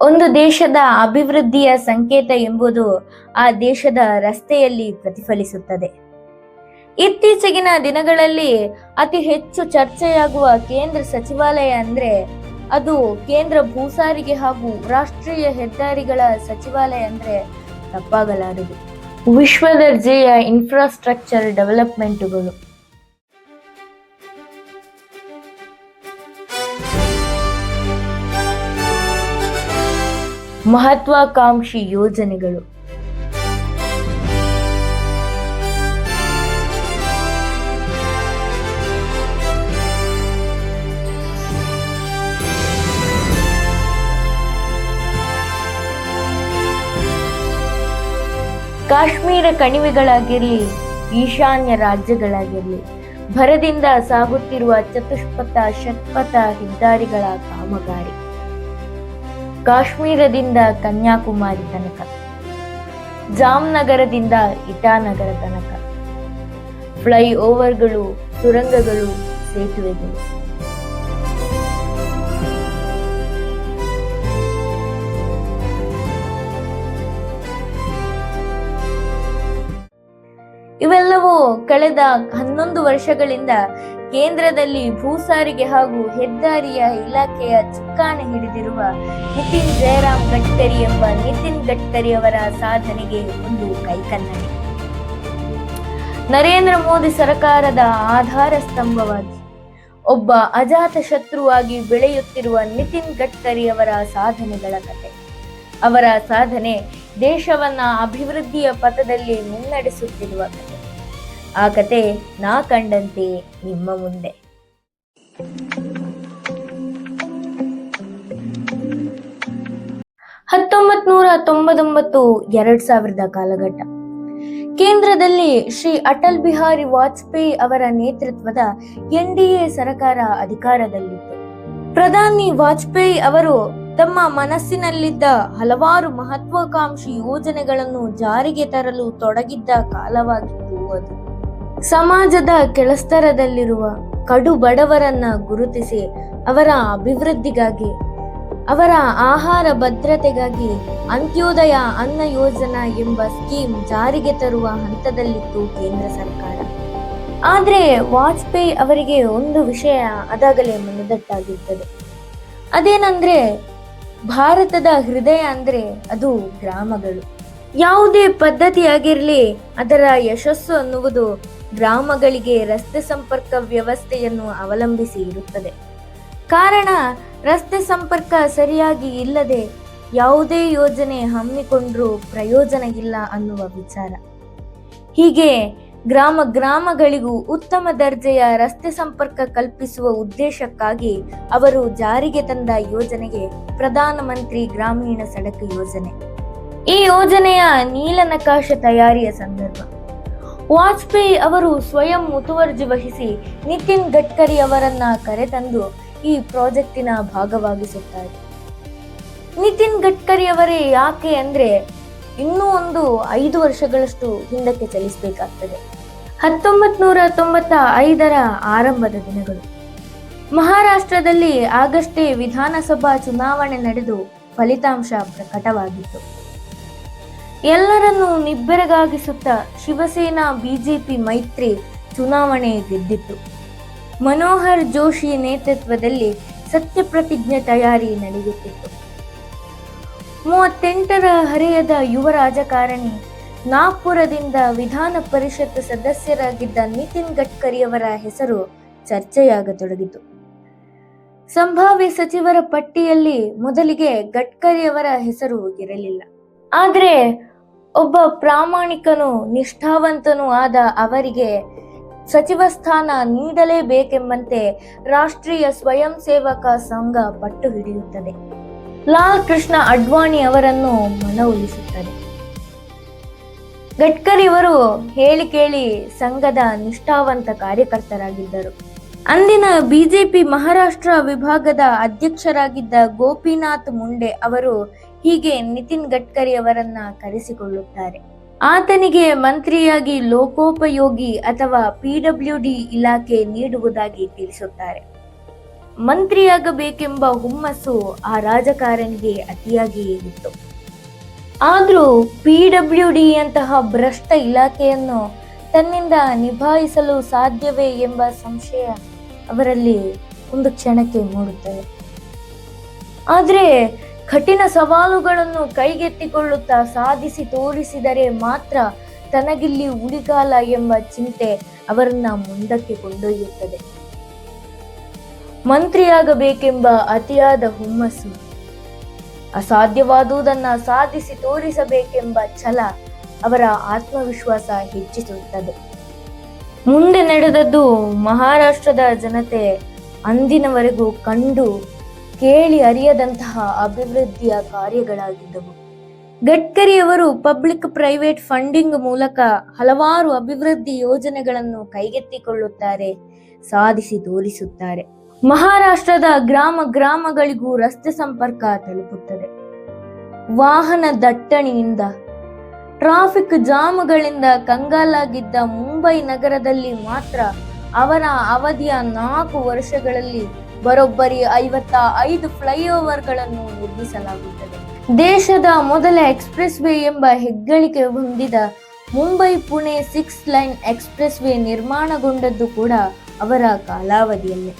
ಒಂದು ದೇಶದ ಅಭಿವೃದ್ಧಿಯ ಸಂಕೇತ ಎಂಬುದು ಆ ದೇಶದ ರಸ್ತೆಯಲ್ಲಿ ಪ್ರತಿಫಲಿಸುತ್ತದೆ. ಇತ್ತೀಚೆಗಿನ ದಿನಗಳಲ್ಲಿ ಅತಿ ಹೆಚ್ಚು ಚರ್ಚೆಯಾಗುವ ಕೇಂದ್ರ ಸಚಿವಾಲಯ ಅಂದ್ರೆ ಅದು ಕೇಂದ್ರ ಭೂಸಾರಿಗೆ ಹಾಗೂ ರಾಷ್ಟ್ರೀಯ ಹೆದ್ದಾರಿಗಳ ಸಚಿವಾಲಯ ಅಂದ್ರೆ ತಪ್ಪಾಗಲಾರದು. ವಿಶ್ವ ದರ್ಜೆಯ ಇನ್ಫ್ರಾಸ್ಟ್ರಕ್ಚರ್ ಡೆವಲಪ್ಮೆಂಟುಗಳು ಮಹತ್ವಾಕಾಂಕ್ಷಿ ಯೋಜನೆಗಳು. ಕಾಶ್ಮೀರ ಕಣಿವೆಗಳಾಗಿರಲಿ ಈಶಾನ್ಯ ರಾಜ್ಯಗಳಾಗಿರಲಿ ಭರದಿಂದ ಸಾಗುತ್ತಿರುವ ಚತುಷ್ಪಥ ಷಟ್ಪಥ ಹೆದ್ದಾರಿಗಳ ಕಾಮಗಾರಿ. ಕಾಶ್ಮೀರದಿಂದ ಕನ್ಯಾಕುಮಾರಿ ತನಕ ಜಾಮ್ನಗರದಿಂದ ಇಟಾನಗರ ತನಕ. ಫ್ಲೈ ಓವರ್ಗಳು ಸುರಂಗಗಳು ಸೇತುವೆಗಳು. ಇವೆಲ್ಲವೂ ಕಳೆದ ಹನ್ನೊಂದು ವರ್ಷಗಳಿಂದ ಕೇಂದ್ರದಲ್ಲಿ ಭೂಸಾರಿಗೆ ಹಾಗೂ ಹೆದ್ದಾರಿಯ ಇಲಾಖೆಯ ಚುಕ್ಕಾಣಿ ಹಿಡಿದಿರುವ ನಿತಿನ್ ಜಯರಾಮ್ ಗಡ್ಕರಿ ಎಂಬ ನಿತಿನ್ ಗಡ್ಕರಿ ಅವರ ಸಾಧನೆಗೆ ಒಂದು ಕೈಕನ್ನಡಿ. ನರೇಂದ್ರ ಮೋದಿ ಸರ್ಕಾರದ ಆಧಾರ ಸ್ತಂಭವಾಗಿ ಒಬ್ಬ ಅಜಾತ ಶತ್ರುವಾಗಿ ಬೆಳೆಯುತ್ತಿರುವ ನಿತಿನ್ ಗಡ್ಕರಿ ಅವರ ಸಾಧನೆಗಳ ಕತೆ. ಅವರ ಸಾಧನೆ ದೇಶವನ್ನ ಅಭಿವೃದ್ಧಿಯ ಪಥದಲ್ಲಿ ಮುನ್ನಡೆಸುತ್ತಿರುವ ಕತೆ. ಆ ಕತೆ ನಾ ಕಂಡಂತೆ ನಿಮ್ಮ ಮುಂದೆ. ಹತ್ತೊಂಬತ್ ನೂರ ತೊಂಬತ್ತೊಂಬತ್ತು ಎರಡ್ ಸಾವಿರದ ಕಾಲಘಟ್ಟ. ಕೇಂದ್ರದಲ್ಲಿ ಶ್ರೀ ಅಟಲ್ ಬಿಹಾರಿ ವಾಜಪೇಯಿ ಅವರ ನೇತೃತ್ವದ ಎನ್ಡಿಎ ಸರ್ಕಾರ ಅಧಿಕಾರದಲ್ಲಿತ್ತು. ಪ್ರಧಾನಿ ವಾಜಪೇಯಿ ಅವರು ತಮ್ಮ ಮನಸ್ಸಿನಲ್ಲಿದ್ದ ಹಲವಾರು ಮಹತ್ವಾಕಾಂಕ್ಷಿ ಯೋಜನೆಗಳನ್ನು ಜಾರಿಗೆ ತರಲು ತೊಡಗಿದ್ದ ಕಾಲವಾಗಿತ್ತು ಅದು. ಸಮಾಜದ ಕೆಳಸ್ತರದಲ್ಲಿರುವ ಕಡು ಬಡವರನ್ನ ಗುರುತಿಸಿ ಅವರ ಅಭಿವೃದ್ಧಿಗಾಗಿ, ಅವರ ಆಹಾರ ಭದ್ರತೆಗಾಗಿ ಅಂತ್ಯೋದಯ ಅನ್ನ ಯೋಜನಾ ಎಂಬ ಸ್ಕೀಮ್ ಜಾರಿಗೆ ತರುವ ಹಂತದಲ್ಲಿತ್ತು ಕೇಂದ್ರ ಸರ್ಕಾರ. ಆದರೆ ವಾಜಪೇಯಿ ಅವರಿಗೆ ಒಂದು ವಿಷಯ ಅದಾಗಲೇ ಮನದಟ್ಟಾಗಿರ್ತದೆ. ಅದೇನಂದ್ರೆ ಭಾರತದ ಹೃದಯ ಅಂದ್ರೆ ಅದು ಗ್ರಾಮಗಳು. ಯಾವುದೇ ಪದ್ಧತಿಯಾಗಿರಲಿ ಅದರ ಯಶಸ್ಸು ಅನ್ನುವುದು ಗ್ರಾಮಗಳಿಗೆ ರಸ್ತೆ ಸಂಪರ್ಕ ವ್ಯವಸ್ಥೆಯನ್ನು ಅವಲಂಬಿಸಿ ಇರುತ್ತದೆ. ಕಾರಣ, ರಸ್ತೆ ಸಂಪರ್ಕ ಸರಿಯಾಗಿ ಇಲ್ಲದೆ ಯಾವುದೇ ಯೋಜನೆ ಹಮ್ಮಿಕೊಂಡರೂ ಪ್ರಯೋಜನ ಇಲ್ಲ ಅನ್ನುವ ವಿಚಾರ. ಹೀಗೆ ಗ್ರಾಮ ಗ್ರಾಮಗಳಿಗೂ ಉತ್ತಮ ದರ್ಜೆಯ ರಸ್ತೆ ಸಂಪರ್ಕ ಕಲ್ಪಿಸುವ ಉದ್ದೇಶಕ್ಕಾಗಿ ಅವರು ಜಾರಿಗೆ ತಂದ ಯೋಜನೆಗೆ ಪ್ರಧಾನಮಂತ್ರಿ ಗ್ರಾಮೀಣ ಸಡಕ್ ಯೋಜನೆ. ಈ ಯೋಜನೆಯ ನೀಲನಕಾಶ ತಯಾರಿಯ ಸಂದರ್ಭ. ವಾಜಪೇಯಿ ಅವರು ಸ್ವಯಂ ಮುತುವರ್ಜಿ ವಹಿಸಿ ನಿತಿನ್ ಗಡ್ಕರಿ ಅವರನ್ನ ಕರೆತಂದು ಈ ಪ್ರಾಜೆಕ್ಟಿನ ಭಾಗವಾಗಿಸುತ್ತಾರೆ. ನಿತಿನ್ ಗಡ್ಕರಿ ಅವರೇ ಯಾಕೆ ಅಂದ್ರೆ ಇನ್ನೂ ಒಂದು ಐದು ವರ್ಷಗಳಷ್ಟು ಹಿಂದಕ್ಕೆ ಚಲಿಸಬೇಕಾಗ್ತದೆ. ಹತ್ತೊಂಬತ್ ನೂರ ತೊಂಬತ್ತ ಐದರ ಆರಂಭದ ದಿನಗಳು. ಮಹಾರಾಷ್ಟ್ರದಲ್ಲಿ ಆಗಷ್ಟೇ ವಿಧಾನಸಭಾ ಚುನಾವಣೆ ನಡೆದು ಫಲಿತಾಂಶ ಪ್ರಕಟವಾಗಿತ್ತು. ಎಲ್ಲರನ್ನೂ ನಿಬ್ಬೆರಗಾಗಿಸುತ್ತಾ ಶಿವಸೇನಾ ಬಿಜೆಪಿ ಮೈತ್ರಿ ಚುನಾವಣೆ ಗೆದ್ದಿತ್ತು. ಮನೋಹರ್ ಜೋಶಿ ನೇತೃತ್ವದಲ್ಲಿ ಸತ್ಯಪ್ರತಿಜ್ಞೆ ತಯಾರಿ ನಡೆಯುತ್ತಿತ್ತು. ಮೂವತ್ತೆಂಟರ ಹರೆಯದ ಯುವ ರಾಜಕಾರಣಿ, ನಾಗ್ಪುರದಿಂದ ವಿಧಾನ ಪರಿಷತ್ ಸದಸ್ಯರಾಗಿದ್ದ ನಿತಿನ್ ಗಡ್ಕರಿಯವರ ಹೆಸರು ಚರ್ಚೆಯಾಗತೊಡಗಿತು. ಸಂಭಾವ್ಯ ಸಚಿವರ ಪಟ್ಟಿಯಲ್ಲಿ ಮೊದಲಿಗೆ ಗಡ್ಕರಿಯವರ ಹೆಸರು ಇರಲಿಲ್ಲ. ಆದರೆ ಒಬ್ಬ ಪ್ರಾಮಾಣಿಕನು ನಿಷ್ಠಾವಂತನೂ ಆದ ಅವರಿಗೆ ಸಚಿವ ಸ್ಥಾನ ನೀಡಲೇಬೇಕೆಂಬಂತೆ ರಾಷ್ಟ್ರೀಯ ಸ್ವಯಂ ಸೇವಕ ಸಂಘ ಪಟ್ಟು ಹಿಡಿಯುತ್ತದೆ. ಲಾಲ್ ಕೃಷ್ಣ ಅಡ್ವಾಣಿ ಅವರನ್ನು ಮನವೊಲಿಸುತ್ತದೆ. ಗಡ್ಕರಿ ಅವರು ಹೇಳಿ ಕೇಳಿ ಸಂಘದ ನಿಷ್ಠಾವಂತ ಕಾರ್ಯಕರ್ತರಾಗಿದ್ದರು. ಅಂದಿನ ಬಿಜೆಪಿ ಮಹಾರಾಷ್ಟ್ರ ವಿಭಾಗದ ಅಧ್ಯಕ್ಷರಾಗಿದ್ದ ಗೋಪಿನಾಥ್ ಮುಂಡೆ ಅವರು ಹೀಗೆ ನಿತಿನ್ ಗಡ್ಕರಿ ಅವರನ್ನ ಕರೆಸಿಕೊಳ್ಳುತ್ತಾರೆ. ಆತನಿಗೆ ಮಂತ್ರಿಯಾಗಿ ಲೋಕೋಪಯೋಗಿ ಅಥವಾ ಪಿಡಬ್ಲ್ಯೂ ಡಿ ಇಲಾಖೆ ನೀಡುವುದಾಗಿ ತಿಳಿಸುತ್ತಾರೆ. ಮಂತ್ರಿಯಾಗಬೇಕೆಂಬ ಹುಮ್ಮಸ್ಸು ಆ ರಾಜಕಾರಣಿಗೆ ಅತಿಯಾಗಿಯೇ ಇತ್ತು. ಆದರೂ ಪಿ ಡಬ್ಲ್ಯೂ ಡಿ ಅಂತಹ ಭ್ರಷ್ಟ ಇಲಾಖೆಯನ್ನು ತನ್ನಿಂದ ನಿಭಾಯಿಸಲು ಸಾಧ್ಯವೇ ಎಂಬ ಸಂಶಯ ಅವರಲ್ಲಿ ಒಂದು ಕ್ಷಣಕ್ಕೆ ಮೂಡುತ್ತದೆ. ಆದರೆ ಕಠಿಣ ಸವಾಲುಗಳನ್ನು ಕೈಗೆತ್ತಿಕೊಳ್ಳುತ್ತಾ ಸಾಧಿಸಿ ತೋರಿಸಿದರೆ ಮಾತ್ರ ತನಗಿಲ್ಲಿ ಉಳಿಗಾಲ ಎಂಬ ಚಿಂತೆ ಅವರನ್ನ ಮುಂದಕ್ಕೆ ಕೊಂಡೊಯ್ಯುತ್ತದೆ. ಮಂತ್ರಿಯಾಗಬೇಕೆಂಬ ಅತಿಯಾದ ಹುಮ್ಮಸ್ಸು ಅಸಾಧ್ಯವಾದುದನ್ನ ಸಾಧಿಸಿ ತೋರಿಸಬೇಕೆಂಬ ಛಲ ಅವರ ಆತ್ಮವಿಶ್ವಾಸ ಹೆಚ್ಚಿಸುತ್ತದೆ. ಮುಂದೆ ನಡೆದದ್ದು ಮಹಾರಾಷ್ಟ್ರದ ಜನತೆ ಅಂದಿನವರೆಗೂ ಕಂಡು ಕೇಳಿ ಅರಿಯದಂತಹ ಅಭಿವೃದ್ಧಿಯ ಕಾರ್ಯಗಳಾಗಿದ್ದವು. ಗಡ್ಕರಿಯವರು ಪಬ್ಲಿಕ್ ಪ್ರೈವೇಟ್ ಫಂಡಿಂಗ್ ಮೂಲಕ ಹಲವಾರು ಅಭಿವೃದ್ಧಿ ಯೋಜನೆಗಳನ್ನು ಕೈಗೆತ್ತಿಕೊಳ್ಳುತ್ತಾರೆ, ಸಾಧಿಸಿ ತೋರಿಸುತ್ತಾರೆ. ಮಹಾರಾಷ್ಟ್ರದ ಗ್ರಾಮ ಗ್ರಾಮಗಳಿಗೂ ರಸ್ತೆ ಸಂಪರ್ಕ ತಲುಪುತ್ತದೆ. ವಾಹನ ದಟ್ಟಣೆಯಿಂದ, ಟ್ರಾಫಿಕ್ ಜಾಮ್ಗಳಿಂದ ಕಂಗಾಲಾಗಿದ್ದ ಮುಂಬೈ ನಗರದಲ್ಲಿ ಮಾತ್ರ ಅವರ ಅವಧಿಯ ನಾಲ್ಕು ವರ್ಷಗಳಲ್ಲಿ ಬರೋಬ್ಬರಿ ಐವತ್ತ ಐದು ಫ್ಲೈಓವರ್ಗಳನ್ನು ನಿರ್ಮಿಸಲಾಗುತ್ತದೆ. ದೇಶದ ಮೊದಲ ಎಕ್ಸ್ಪ್ರೆಸ್ ವೇ ಎಂಬ ಹೆಗ್ಗಳಿಕೆ ಹೊಂದಿದ Mumbai Pune six line expressway ನಿರ್ಮಾಣಗೊಂಡದ್ದು ಕೂಡ ಅವರ ಕಾಲಾವಧಿಯಲ್ಲೇ.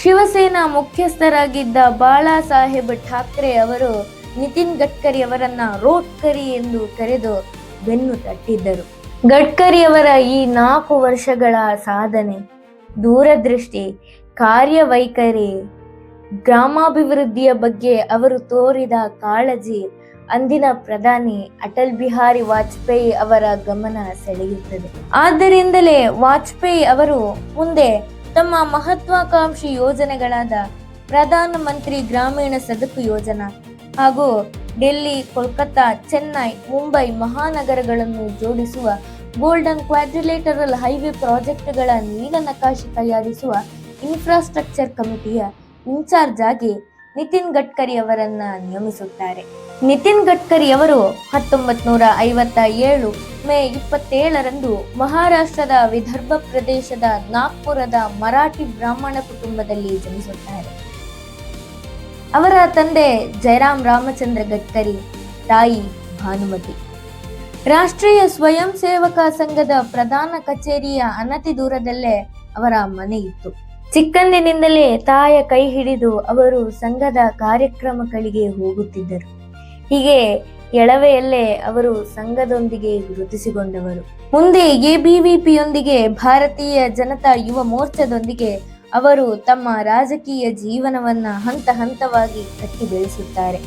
ಶಿವಸೇನಾ ಮುಖ್ಯಸ್ಥರಾಗಿದ್ದ ಬಾಳಾ ಸಾಹೇಬ್ ಠಾಕ್ರೆ ಅವರು ನಿತಿನ್ ಗಡ್ಕರಿ ಅವರನ್ನ ರೋಡ್ಕರಿ ಎಂದು ಕರೆದು ಬೆನ್ನು ತಟ್ಟಿದ್ದರು. ಗಡ್ಕರಿ ಅವರ ಈ ನಾಲ್ಕು ವರ್ಷಗಳ ಸಾಧನೆ ದೂರದೃಷ್ಟಿ ಕಾರ್ಯವೈಖರಿ. ಗ್ರಾಮಾಭಿವೃದ್ಧಿಯ ಬಗ್ಗೆ ಅವರು ತೋರಿದ ಕಾಳಜಿ ಅಂದಿನ ಪ್ರಧಾನಿ ಅಟಲ್ ಬಿಹಾರಿ ವಾಜಪೇಯಿ ಅವರ ಗಮನ ಸೆಳೆಯುತ್ತದೆ. ಆದ್ದರಿಂದಲೇ ವಾಜಪೇಯಿ ಅವರು ಮುಂದೆ ತಮ್ಮ ಮಹತ್ವಾಕಾಂಕ್ಷಿ ಯೋಜನೆಗಳಾದ ಪ್ರಧಾನ ಮಂತ್ರಿ ಗ್ರಾಮೀಣ ಸದುಕು ಯೋಜನಾ ಹಾಗೂ ಡೆಲ್ಲಿ, ಕೋಲ್ಕತ್ತಾ, ಚೆನ್ನೈ, ಮುಂಬೈ ಮಹಾನಗರಗಳನ್ನು ಜೋಡಿಸುವ ಗೋಲ್ಡನ್ ಕ್ವಾಡ್ರಿಲೇಟರಲ್ ಹೈವೇ ಪ್ರಾಜೆಕ್ಟ್ಗಳ ನೀಲನಕಾಶೆ ತಯಾರಿಸುವ ಇನ್ಫ್ರಾಸ್ಟ್ರಕ್ಚರ್ ಕಮಿಟಿಯ ಇನ್ಚಾರ್ಜ್ ಆಗಿ ನಿತಿನ್ ಗಡ್ಕರಿ ಅವರನ್ನ ನೇಮಿಸುತ್ತಾರೆ. ನಿತಿನ್ ಗಡ್ಕರಿ ಅವರು ಹತ್ತೊಂಬತ್ ನೂರ ಐವತ್ತ ಏಳು ಮೇ ಇಪ್ಪತ್ತೇಳರಂದು ಮಹಾರಾಷ್ಟ್ರದ ವಿದರ್ಭ ಪ್ರದೇಶದ ನಾಗ್ಪುರದ ಮರಾಠಿ ಬ್ರಾಹ್ಮಣ ಕುಟುಂಬದಲ್ಲಿ ಜನಿಸುತ್ತಾರೆ. ಅವರ ತಂದೆ ಜಯರಾಮ್ ರಾಮಚಂದ್ರ ಗಡ್ಕರಿ, ತಾಯಿ ಭಾನುಮತಿ. ರಾಷ್ಟ್ರೀಯ ಸ್ವಯಂ ಸೇವಕ ಸಂಘದ ಪ್ರಧಾನ ಕಚೇರಿಯ ಅನತಿ ದೂರದಲ್ಲೇ ಅವರ ಮನೆ ಇತ್ತು ಚಿಕ್ಕಂದಿನಿಂದಲೇ ತಾಯ ಕೈ ಹಿಡಿದು ಅವರು ಸಂಘದ ಕಾರ್ಯಕ್ರಮಗಳಿಗೆ ಹೋಗುತ್ತಿದ್ದರು. ಹೀಗೆ ಎಳವೆಯಲ್ಲೇ ಅವರು ಸಂಘದೊಂದಿಗೆ ಗುರುತಿಸಿಕೊಂಡವರು. ಮುಂದೆ ಎಬಿವಿಪಿಯೊಂದಿಗೆ ಭಾರತೀಯ ಜನತಾ ಯುವ ಮೋರ್ಚಾದೊಂದಿಗೆ ಅವರು ತಮ್ಮ ರಾಜಕೀಯ ಜೀವನವನ್ನ ಹಂತ ಹಂತವಾಗಿ ಕಟ್ಟಿ ಬೆಳೆಸುತ್ತಾರೆ.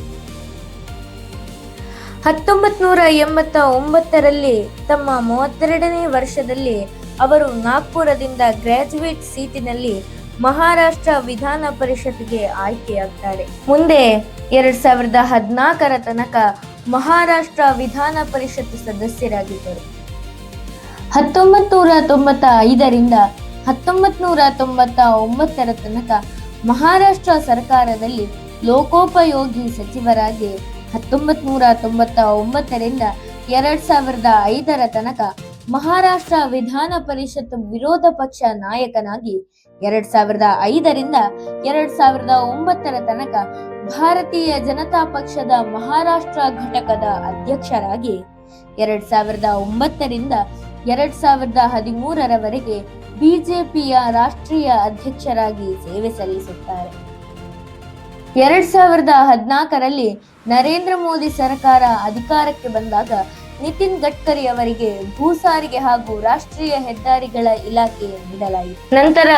ಹತ್ತೊಂಬತ್ ನೂರ ಎಂಬತ್ತ ಒಂಬತ್ತರಲ್ಲಿ ತಮ್ಮ ಮೂವತ್ತೆರಡನೇ ವರ್ಷದಲ್ಲಿ ಅವರು ನಾಗ್ಪುರದಿಂದ ಗ್ರಾಜುಯೇಟ್ ಸೀಟಿನಲ್ಲಿ ಮಹಾರಾಷ್ಟ್ರ ವಿಧಾನ ಪರಿಷತ್ಗೆ ಆಯ್ಕೆಯಾಗ್ತಾರೆ. ಮುಂದೆ ಎರಡ್ ಸಾವಿರದ ಹದಿನಾಲ್ಕರ ತನಕ ಮಹಾರಾಷ್ಟ್ರ ವಿಧಾನ ಪರಿಷತ್ ಸದಸ್ಯರಾಗಿದ್ದರು. ಹತ್ತೊಂಬತ್ ನೂರ ತೊಂಬತ್ತ ಐದರಿಂದ ಹತ್ತೊಂಬತ್ ನೂರ ತೊಂಬತ್ತ ಒಂಬತ್ತರ ತನಕ ಮಹಾರಾಷ್ಟ್ರ ಸರ್ಕಾರದಲ್ಲಿ ಲೋಕೋಪಯೋಗಿ ಸಚಿವರಾಗಿ ಹತ್ತೊಂಬತ್ ನೂರ ತೊಂಬತ್ತ ಒಂಬತ್ತರಿಂದ ಎರಡ್ ಸಾವಿರದ ಐದರ ತನಕ ಮಹಾರಾಷ್ಟ್ರ ವಿಧಾನ ಪರಿಷತ್ ವಿರೋಧ ಪಕ್ಷ ನಾಯಕನಾಗಿ ಎರಡ್ ಸಾವಿರದ ಐದರಿಂದ ಎರಡ್ ಸಾವಿರದ ಒಂಬತ್ತರ ತನಕ ಭಾರತೀಯ ಜನತಾ ಪಕ್ಷದ ಮಹಾರಾಷ್ಟ್ರ ಘಟಕದ ಅಧ್ಯಕ್ಷರಾಗಿ ಎರಡ್ ಸಾವಿರದ ಒಂಬತ್ತರಿಂದ ಎರಡ್ ಸಾವಿರದ ಹದಿಮೂರರವರೆಗೆ ಬಿಜೆಪಿಯ ರಾಷ್ಟ್ರೀಯ ಅಧ್ಯಕ್ಷರಾಗಿ ಸೇವೆ ಸಲ್ಲಿಸುತ್ತಾರೆ. ಎರಡ್ ಸಾವಿರದ ಹದಿನಾಲ್ಕರಲ್ಲಿ ನರೇಂದ್ರ ಮೋದಿ ಸರ್ಕಾರ ಅಧಿಕಾರಕ್ಕೆ ಬಂದಾಗ ನಿತಿನ್ ಗಡ್ಕರಿ ಅವರಿಗೆ ಭೂ ಸಾರಿಗೆ ಹಾಗೂ ರಾಷ್ಟ್ರೀಯ ಹೆದ್ದಾರಿಗಳ ಇಲಾಖೆ ನೀಡಲಾಯಿತು. ನಂತರ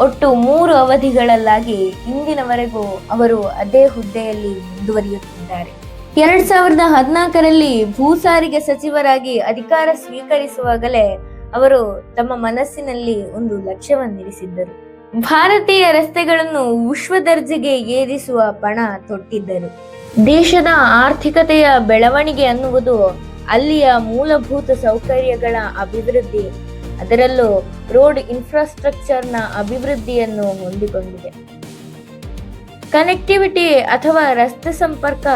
ಒಟ್ಟು ಮೂರು ಅವಧಿಗಳಲ್ಲಾಗಿ ಇಂದಿನವರೆಗೂ ಅವರು ಅದೇ ಹುದ್ದೆಯಲ್ಲಿ ಮುಂದುವರಿಯುತ್ತಿದ್ದಾರೆ. ಎರಡ್ ಸಾವಿರದ ಹದಿನಾಲ್ಕರಲ್ಲಿ ಭೂ ಸಾರಿಗೆ ಸಚಿವರಾಗಿ ಅಧಿಕಾರ ಸ್ವೀಕರಿಸುವಾಗಲೇ ಅವರು ತಮ್ಮ ಮನಸ್ಸಿನಲ್ಲಿ ಒಂದು ಲಕ್ಷ್ಯವನ್ನಿರಿಸಿದ್ದರು. ಭಾರತೀಯ ರಸ್ತೆಗಳನ್ನು ವಿಶ್ವ ದರ್ಜೆಗೆ ಏರಿಸುವ ಪಣ ತೊಟ್ಟಿದ್ದರು. ದೇಶದ ಆರ್ಥಿಕತೆಯ ಬೆಳವಣಿಗೆ ಅನ್ನುವುದು ಅಲ್ಲಿಯ ಮೂಲಭೂತ ಸೌಕರ್ಯಗಳ ಅಭಿವೃದ್ಧಿ, ಅದರಲ್ಲೂ ರೋಡ್ ಇನ್ಫ್ರಾಸ್ಟ್ರಕ್ಚರ್ನ ಅಭಿವೃದ್ಧಿಯನ್ನು ಹೊಂದಿಕೊಂಡಿದೆ. ಕನೆಕ್ಟಿವಿಟಿ ಅಥವಾ ರಸ್ತೆ ಸಂಪರ್ಕ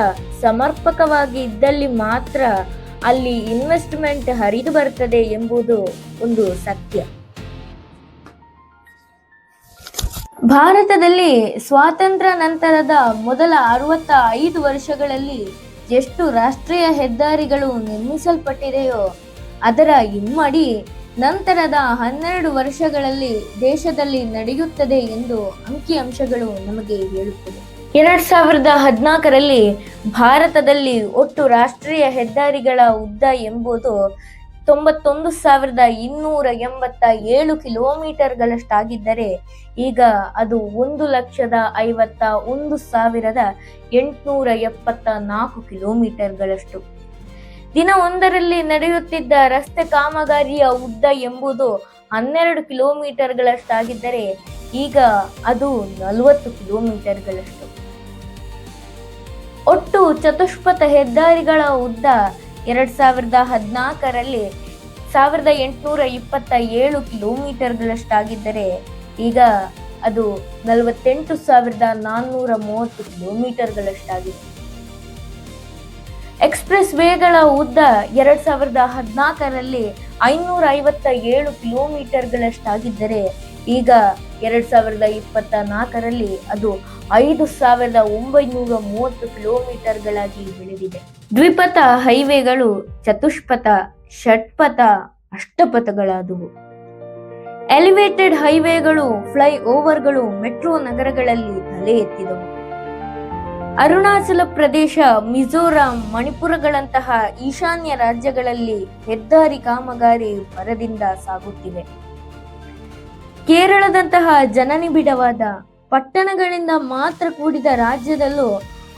ಸಮರ್ಪಕವಾಗಿ ಇದ್ದಲ್ಲಿ ಮಾತ್ರ ಅಲ್ಲಿ ಇನ್ವೆಸ್ಟ್ಮೆಂಟ್ ಹರಿದು ಬರುತ್ತದೆ ಎಂಬುದು ಒಂದು ಸತ್ಯ. ಭಾರತದಲ್ಲಿ ಸ್ವಾತಂತ್ರ್ಯ ನಂತರದ ಮೊದಲ ಅರವತ್ತ ಐದು ವರ್ಷಗಳಲ್ಲಿ ಎಷ್ಟು ರಾಷ್ಟ್ರೀಯ ಹೆದ್ದಾರಿಗಳು ನಿರ್ಮಿಸಲ್ಪಟ್ಟಿದೆಯೋ ಅದರ ಇಮ್ಮಡಿ ನಂತರದ ಹನ್ನೆರಡು ವರ್ಷಗಳಲ್ಲಿ ದೇಶದಲ್ಲಿ ನಡೆಯುತ್ತದೆ ಎಂದು ಅಂಕಿಅಂಶಗಳು ನಮಗೆ ಹೇಳುತ್ತದೆ ಎರಡ್ ಸಾವಿರದ ಹದಿನಾಲ್ಕರಲ್ಲಿ ಭಾರತದಲ್ಲಿ ಒಟ್ಟು ರಾಷ್ಟ್ರೀಯ ಹೆದ್ದಾರಿಗಳ ಉದ್ದ ಎಂಬುದು ತೊಂಬತ್ತೊಂದು ಸಾವಿರದ ಇನ್ನೂರ ಎಂಬತ್ತ ಏಳು ಕಿಲೋಮೀಟರ್ಗಳಷ್ಟಾಗಿದ್ದರೆ ಈಗ ಅದು ಒಂದು ಲಕ್ಷದ ಐವತ್ತ ಒಂದು ಸಾವಿರದ ಎಂಟುನೂರ ಎಪ್ಪತ್ತ ನಾಲ್ಕು ಕಿಲೋಮೀಟರ್ಗಳಷ್ಟು. ದಿನ ಒಂದರಲ್ಲಿ ನಡೆಯುತ್ತಿದ್ದ ರಸ್ತೆ ಕಾಮಗಾರಿಯ ಉದ್ದ ಎಂಬುದು ಹನ್ನೆರಡು ಕಿಲೋಮೀಟರ್ಗಳಷ್ಟಾಗಿದ್ದರೆ ಈಗ ಅದು ನಲವತ್ತು ಕಿಲೋಮೀಟರ್ಗಳಷ್ಟು. ಒಟ್ಟು ಚತುಷ್ಪಥ ಹೆದ್ದಾರಿಗಳ ಉದ್ದ ಎರಡ್ ಸಾವಿರದ ಹದಿನಾಲ್ಕರಲ್ಲಿ ಸಾವಿರದ ಎಂಟುನೂರ ಇಪ್ಪತ್ತ ಏಳು ಕಿಲೋಮೀಟರ್ಗಳಷ್ಟಾಗಿದ್ದರೆ ಈಗ ಅದು ನಲವತ್ತೆಂಟು ಸಾವಿರದ ನಾನ್ನೂರ ಮೂವತ್ತು ಕಿಲೋಮೀಟರ್ಗಳಷ್ಟಾಗಿದೆ ಎಕ್ಸ್ಪ್ರೆಸ್ ವೇಗಳ ಉದ್ದ ಎರಡ್ ಸಾವಿರದ ಹದಿನಾಲ್ಕರಲ್ಲಿ ಐನೂರ ಐವತ್ತ ಏಳು ಕಿಲೋಮೀಟರ್ಗಳಷ್ಟಾಗಿದ್ದರೆ ಈಗ ಎರಡ್ ಸಾವಿರದ ಇಪ್ಪತ್ತ ನಾಲ್ಕರಲ್ಲಿ ಅದು ಐದು ಸಾವಿರದ ಒಂಬೈನೂರ ಮೂವತ್ತು ಕಿಲೋಮೀಟರ್ಗಳಾಗಿ ಬೆಳೆದಿದೆ. ದ್ವಿಪಥ ಹೈವೇಗಳು, ಚತುಷ್ಪಥ, ಷಟ್ಪಥ, ಅಷ್ಟಪಥಗಳಾದವು. ಎಲಿವೇಟೆಡ್ ಹೈವೇಗಳು ಫ್ಲೈ ಓವರ್ಗಳು ಮೆಟ್ರೋ ನಗರಗಳಲ್ಲಿ ತಲೆ ಎತ್ತಿದವು. ಅರುಣಾಚಲ ಪ್ರದೇಶ, ಮಿಜೋರಾಂ, ಮಣಿಪುರಗಳಂತಹ ಈಶಾನ್ಯ ರಾಜ್ಯಗಳಲ್ಲಿ ಹೆದ್ದಾರಿ ಕಾಮಗಾರಿ ಪರದಿಂದ ಸಾಗುತ್ತಿವೆ ಕೇರಳದಂತಹ ಜನನಿಬಿಡವಾದ ಪಟ್ಟಣಗಳಿಂದ ಮಾತ್ರ ಕೂಡಿದ ರಾಜ್ಯದಲ್ಲೂ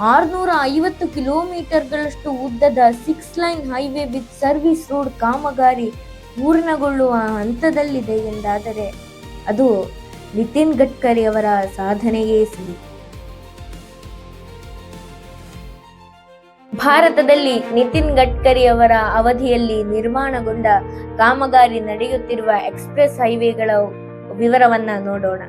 ಆರುನೂರ ಐವತ್ತು ಕಿಲೋಮೀಟರ್ಗಳಷ್ಟು ಉದ್ದದ six line highway with service road ಕಾಮಗಾರಿ ಪೂರ್ಣಗೊಳ್ಳುವ ಹಂತದಲ್ಲಿದೆ ಎಂದಾದರೆ ಅದು ನಿತಿನ್ ಗಡ್ಕರಿ ಅವರ ಸಾಧನೆಯೇ ಸರಿ. ಭಾರತದಲ್ಲಿ ನಿತಿನ್ ಗಡ್ಕರಿ ಅವರ ಅವಧಿಯಲ್ಲಿ ನಿರ್ಮಾಣಗೊಂಡ ಕಾಮಗಾರಿ ನಡೆಯುತ್ತಿರುವ ಎಕ್ಸ್ಪ್ರೆಸ್ ಹೈವೇಗಳ ವಿವರವನ್ನ ನೋಡೋಣ.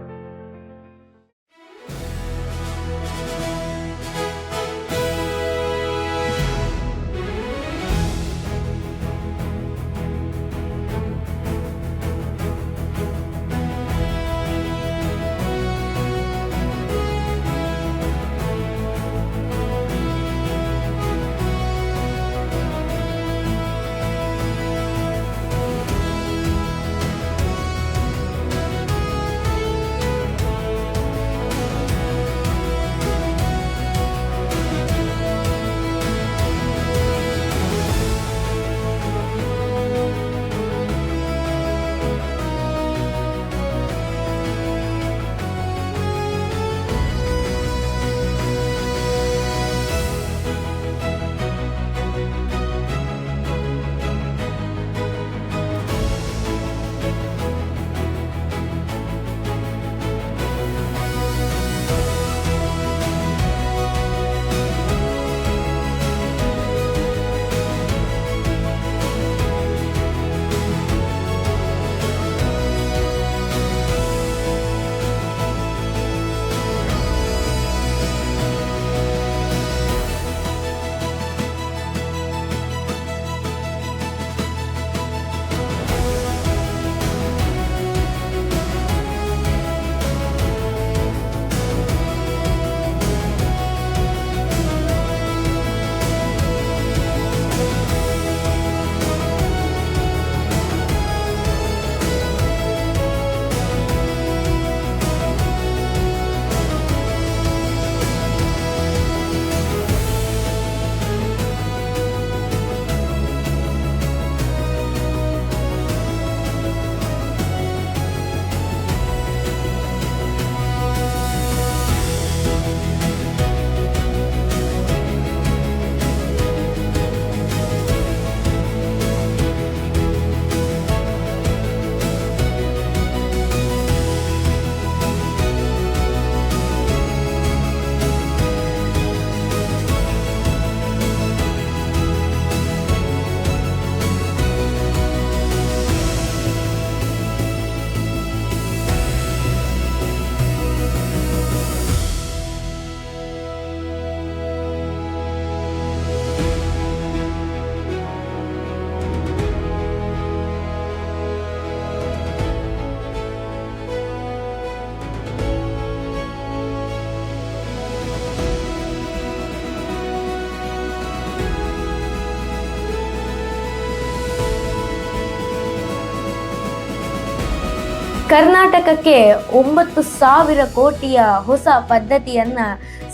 ಕರ್ನಾಟಕಕ್ಕೆ ಒಂಬತ್ತು ಸಾವಿರ ಕೋಟಿಯ ಹೊಸ ಪದ್ಧತಿಯನ್ನ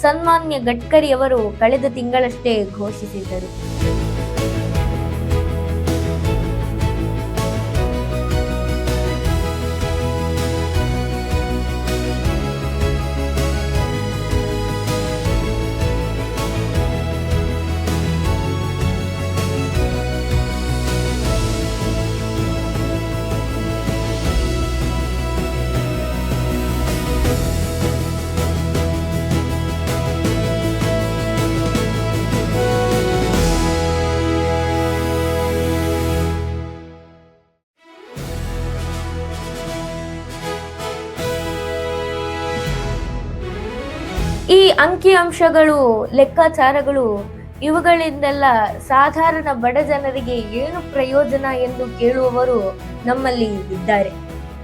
ಸನ್ಮಾನ್ಯ ಗಡ್ಕರಿಯವರು ಕಳೆದ ತಿಂಗಳಷ್ಟೇ ಘೋಷಿಸಿದ್ದರು. ಅಂಕಿಅಂಶಗಳು, ಲೆಕ್ಕಾಚಾರಗಳು, ಇವುಗಳಿಂದೆಲ್ಲ ಸಾಧಾರಣ ಬಡ ಜನರಿಗೆ ಏನು ಪ್ರಯೋಜನ ಎಂದು ಕೇಳುವವರು ನಮ್ಮಲ್ಲಿ ಇದ್ದಾರೆ.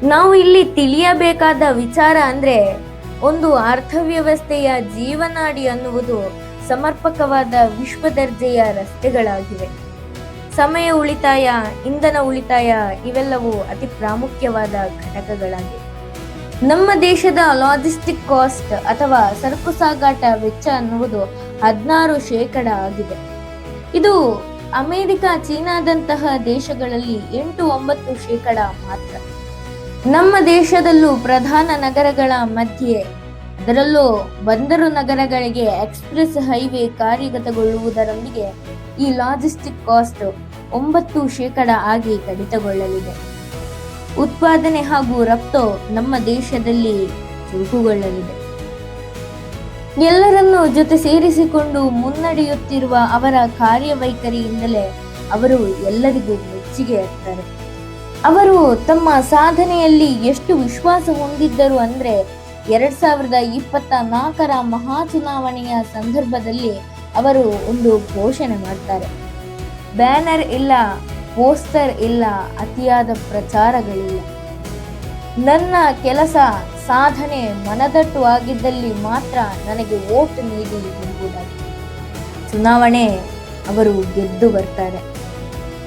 ನಾವು ಇಲ್ಲಿ ತಿಳಿಯಬೇಕಾದ ವಿಚಾರ ಅಂದ್ರೆ, ಒಂದು ಅರ್ಥವ್ಯವಸ್ಥೆಯ ಜೀವನಾಡಿ ಅನ್ನುವುದು ಸಮರ್ಪಕವಾದ ವಿಶ್ವ ದರ್ಜೆಯ ರಸ್ತೆಗಳಾಗಿವೆ. ಸಮಯ ಉಳಿತಾಯ, ಇಂಧನ ಉಳಿತಾಯ ಇವೆಲ್ಲವೂ ಅತಿ ಪ್ರಾಮುಖ್ಯವಾದ ಘಟಕಗಳಾಗಿವೆ. ನಮ್ಮ ದೇಶದ ಲಾಜಿಸ್ಟಿಕ್ ಕಾಸ್ಟ್ ಅಥವಾ ಸರಕು ಸಾಗಾಟ ವೆಚ್ಚ ಅನ್ನುವುದು ಹದಿನಾರು ಶೇಕಡ ಆಗಿದೆ. ಇದು ಅಮೆರಿಕ ಚೀನಾದಂತಹ ದೇಶಗಳಲ್ಲಿ ಎಂಟು ಒಂಬತ್ತು ಶೇಕಡ ಮಾತ್ರ. ನಮ್ಮ ದೇಶದಲ್ಲೂ ಪ್ರಧಾನ ನಗರಗಳ ಮಧ್ಯೆ, ಅದರಲ್ಲೂ ಬಂದರು ನಗರಗಳಿಗೆ ಎಕ್ಸ್ಪ್ರೆಸ್ ಹೈವೇ ಕಾರ್ಯಗತಗೊಳ್ಳುವುದರೊಂದಿಗೆ ಈ ಲಾಜಿಸ್ಟಿಕ್ ಕಾಸ್ಟ್ ಒಂಬತ್ತು ಶೇಕಡ ಆಗಿ ಕಡಿತಗೊಳ್ಳಲಿದೆ. ಉತ್ಪಾದನೆ ಹಾಗೂ ರಫ್ತು ನಮ್ಮ ದೇಶದಲ್ಲಿ ಚುರುಕುಗೊಳ್ಳಲಿದೆ. ಎಲ್ಲರನ್ನೂ ಜೊತೆ ಸೇರಿಸಿಕೊಂಡು ಮುನ್ನಡೆಯುತ್ತಿರುವ ಅವರ ಕಾರ್ಯವೈಖರಿಯಿಂದಲೇ ಅವರು ಎಲ್ಲರಿಗೂ ಮೆಚ್ಚುಗೆ ಆಗ್ತಾರೆ ಅವರು ತಮ್ಮ ಸಾಧನೆಯಲ್ಲಿ ಎಷ್ಟು ವಿಶ್ವಾಸ ಹೊಂದಿದ್ದರು ಅಂದ್ರೆ ಎರಡ್ ಸಾವಿರದ ಇಪ್ಪತ್ತ ನಾಲ್ಕರ ಮಹಾ ಚುನಾವಣೆಯ ಸಂದರ್ಭದಲ್ಲಿ ಅವರು ಒಂದು ಘೋಷಣೆ ಮಾಡ್ತಾರೆ. ಬ್ಯಾನರ್ ಇಲ್ಲ ಪೋಸ್ಟರ್ ಇಲ್ಲ, ಅತಿಯಾದ ಪ್ರಚಾರಗಳಿಲ್ಲ. ನನ್ನ ಕೆಲಸ ಸಾಧನೆ ಮನದಟ್ಟು ಆಗಿದ್ದಲ್ಲಿ ಮಾತ್ರ ನನಗೆ ವೋಟ್ ನೀಡಿ ಎಂಬುದಾಗಿ. ಚುನಾವಣೆ ಅವರು ಗೆದ್ದು ಬರ್ತಾರೆ.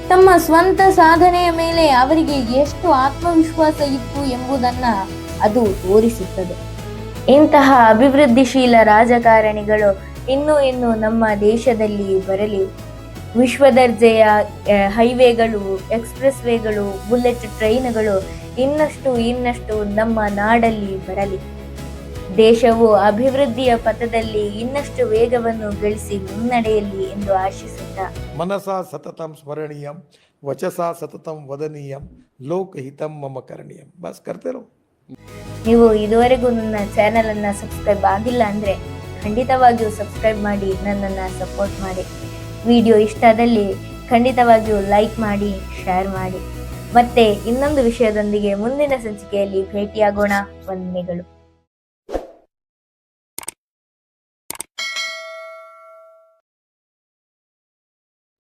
ತಮ್ಮ ಸ್ವಂತ ಸಾಧನೆಯ ಮೇಲೆ ಅವರಿಗೆ ಎಷ್ಟು ಆತ್ಮವಿಶ್ವಾಸ ಇತ್ತು ಎಂಬುದನ್ನ ಅದು ತೋರಿಸುತ್ತದೆ. ಇಂತಹ ಅಭಿವೃದ್ಧಿಶೀಲ ರಾಜಕಾರಣಿಗಳು ಇನ್ನೂ ಇನ್ನು ನಮ್ಮ ದೇಶದಲ್ಲಿ ಬರಲಿ. ವಿಶ್ವ ದರ್ಜೆಯ ಹೈವೇಗಳು ಎಕ್ಸ್ಪ್ರೆಸ್ ವೇಗಳು ಬುಲೆಟ್ ಟ್ರೈನ್ಗಳು ಇನ್ನಷ್ಟು ಇನ್ನಷ್ಟು ನಮ್ಮ ನಾಡಲ್ಲಿ ಬರಲಿ. ದೇಶವು ಅಭಿವೃದ್ಧಿಯ ಪಥದಲ್ಲಿ ಇನ್ನಷ್ಟು ವೇಗವನ್ನು ಗಳಿಸಿ ಮುನ್ನಡೆಯಲಿ ಎಂದು ಆಶಿಸುತ್ತಾ. ಮನಸ ಸತತಂ ಸ್ಮರಣೀಯಂ ವಚಸ ಸತತಂ ವದನೀಯಂ ಲೋಕಹಿತಂ ಮಮ ಕರಣೀಯಂ. ಬಸ್ ಕರ್ತಿರೋ. ನೀವು ಇದುವರೆಗೂ ನನ್ನ ಚಾನೆಲ್ ಅನ್ನ ಸಬ್ಸ್ಕ್ರೈಬ್ ಆಗಿಲ್ಲ ಅಂದ್ರೆ ಖಂಡಿತವಾಗಿಯೂ ಸಬ್ಸ್ಕ್ರೈಬ್ ಮಾಡಿ ನನ್ನನ್ನು ಸಪೋರ್ಟ್ ಮಾಡಿ. ವಿಡಿಯೋ ಇಷ್ಟ ಆದಲ್ಲಿ ಖಂಡಿತವಾಗಿಯೂ ಲೈಕ್ ಮಾಡಿ ಶೇರ್ ಮಾಡಿ. ಮತ್ತೆ ಇನ್ನೊಂದು ವಿಷಯದೊಂದಿಗೆ ಮುಂದಿನ ಸಂಚಿಕೆಯಲ್ಲಿ ಭೇಟಿಯಾಗೋಣ. ವಂದನೆಗಳು.